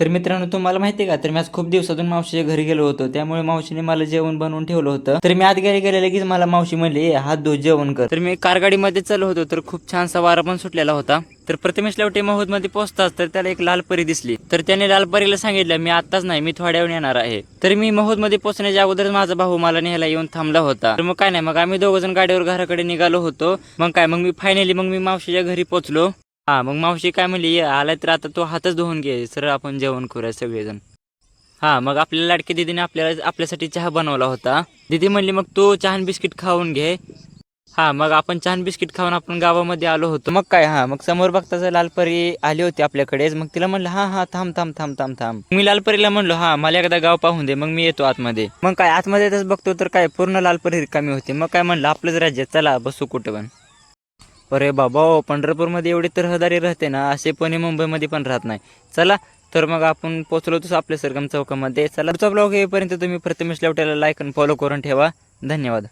तर मित्रांनो तुम्हाला माहिती आहे का? तर मी आज खूप दिवसातून मावशीच्या घरी गेलो होतो. त्यामुळे मावशीने मला जेवण बनवून ठेवलं होतं. तर मी आत घरी गेले लगेच मला मावशी म्हणली हात धुवून जेवण कर. तर मी कारगाडीमध्ये चाललो होतो तर खूप छानसा वारा पण सुटलेला होता. तर प्रथमेश लवटे महोदमध्ये पोहोचताच तर त्याला एक लाल परी दिसली. तर त्याने लाल परीला सांगितलं मी आताच नाही मी थोड्या वेळ येणार आहे. तर मी महोदमध्ये पोहोचण्याच्या अगोदर माझा भाऊ मला न्यायला येऊन थांबला होता. तर मग काय नाही मग आम्ही दोघ जण गाडीवर घराकडे निघालो होतो. मग काय मग मी फायनली मग मी मावशीच्या घरी पोहोचलो. हा मग मावशी काय म्हणली आलाय तर आता तो हातच धुवून घे सरळ आपण जेवण करूया सगळेजण. हा मग आपल्या लाडकी दिदीने आपल्याला आपल्यासाठी चहा बनवला होता. दिदी म्हणली मग तू चहा बिस्किट खाऊन घे. हा मग आपण चहा बिस्किट खाऊन आपण गावामध्ये आलो होतो. मग काय हा मग समोर बघताच लालपरी आली होती आपल्याकडेच मग तिला म्हणलं हा हा थांब थांब थांब थांब थांब. मी लालपरीला म्हणलो हा मला एकदा गाव पाहून दे मग मी येतो आतमध्ये. मग काय आतमध्ये बघतो तर काय पूर्ण लालपरी रिकामी होती. मग काय म्हणलं आपलंच राज्य चला बसू कुठं पण. अरे बाबा हो, पंढरपूरमध्ये एवढी तर रहदारी राहते ना असे पुणे मुंबईमध्ये पण राहत नाही. चला तर मग आपण पोहोचलो तसं आपल्या सरगम चौकामध्ये. चला तुमचा ब्लॉग येईपर्यंत तुम्ही प्रथमेश लवट्याला लाईक आणि फॉलो करून ठेवा. धन्यवाद.